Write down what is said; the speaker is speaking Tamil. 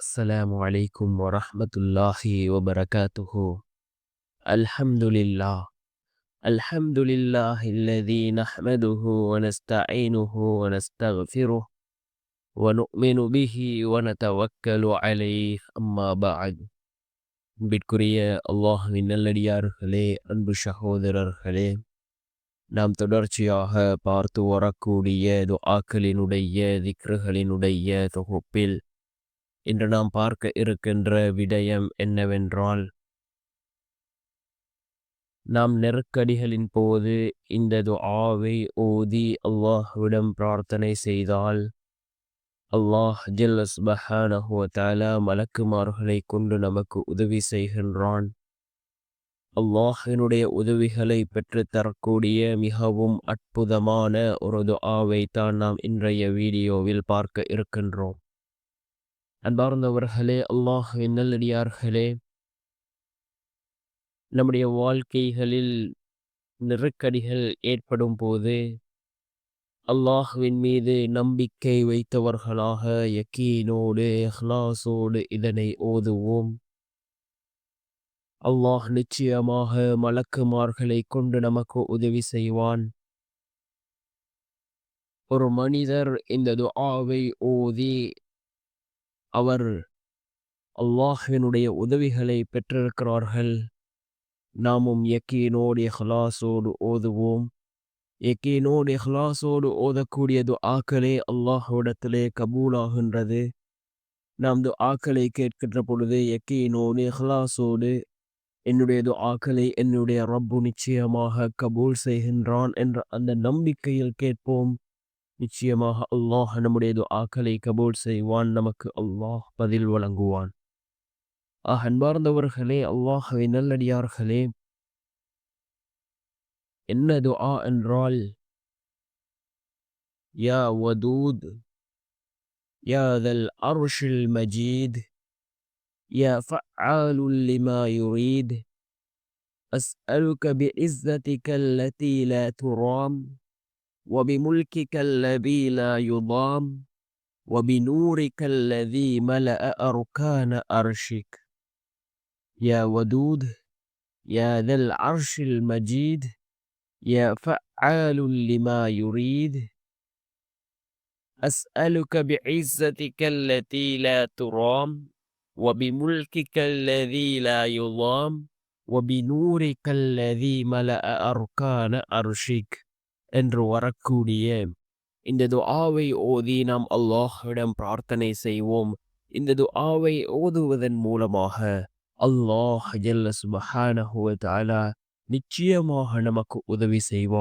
السلام عليكم ورحمة الله وبركاته الحمد لله الحمد لله الذي نحمده ونستعينه ونستغفره ونؤمن به ونتوكل عليه أما بعد அன்பிற்குரிய அல்லாஹுவின் நல்லடியார்களே அன்பு சகோதரர்களே நாம் தொடர்ச்சியாக பார்த்து வரக்கூடிய துஆக்களினுடைய திக்ருகளினுடைய தொகுப்பில் இன்று நாம் பார்க்க இருக்கின்ற விடயம் என்னவென்றால் நாம் நெருக்கடிகளின் போது இந்த ஆவை ஓதி அல்லாஹ்விடம் பிரார்த்தனை செய்தால் அல்லாஹ் ஜல்ல சுபஹானஹு மலக்குமார்களை கொண்டு நமக்கு உதவி செய்கின்றான். அல்லாஹினுடைய உதவிகளை பெற்றுத் தரக்கூடிய மிகவும் அற்புதமான ஒரு ஆவை தான் நாம் இன்றைய வீடியோவில் பார்க்க இருக்கின்றோம். அன்பார்ந்தவர்களே அல்லாஹ்வின் நல்லடியார்களே நம்முடைய வாழ்க்கைகளில் நெருக்கடிகள் ஏற்படும் போது அல்லாஹ்வின் மீது நம்பிக்கை வைத்தவர்களாக யக்கீனோடு இஹ்லாஸோடு இதனை ஓதுவோம். அல்லாஹ் நிச்சயமாக மலக்குமார்களை கொண்டு நமக்கு உதவி செய்வான். ஒரு மனிதர் இந்த துஆவை ஓதி அவர் அல்லாஹினுடைய உதவிகளை பெற்றிருக்கிறார்கள். நாமும் யக்கீனோடு இஹ்லாஸோடு ஓதுவோம். யக்கீனோடு இஹ்லாஸோடு ஓதக்கூடியது ஆக்களே அல்லாஹ்விடத்திலே கபூலாகின்றது. நாம் ஆக்களை கேட்கின்ற பொழுது யக்கீனோடு இஹ்லாஸோடு என்னுடையது ஆக்களை என்னுடைய ரப்பு நிச்சயமாக கபூல் செய்கின்றான் என்ற அந்த நம்பிக்கையில் கேட்போம். நிச்சயமாக அல்லாஹ் நம்முடைய துஆக்களை கபூல் செய்வான் நமக்கு அல்லாஹ் பதில் வழங்குவான் ஆக அன்பார்ந்தவர்களே அல்லாஹ்வை நல்லடியார்களே என்ன துஆ என்றால் யா வதூத் யா தல் அர்ஷில் மஜீத் يا فعال لما يريد أسألك بعزتك التي لا ترام وبملكك الذي لا يضام وبنورك الذي ملأ أركان أرشك يا ودود يا ذا العرش المجيد يا فعال لما يريد. أسألك بعزتك التي لا ترام وبملكك الذي لا يضام وبنورك الذي ملأ أركان أرشك என்று வரக்கூடிய இந்த துஆவை ஓதி நாம் அல்லாஹ்விடம் பிரார்த்தனை செய்வோம். இந்த துஆவை ஓதுவதன் மூலமாக அல்லாஹ் ஜல்ல தாலா நிச்சயமாக நமக்கு உதவி செய்வான்.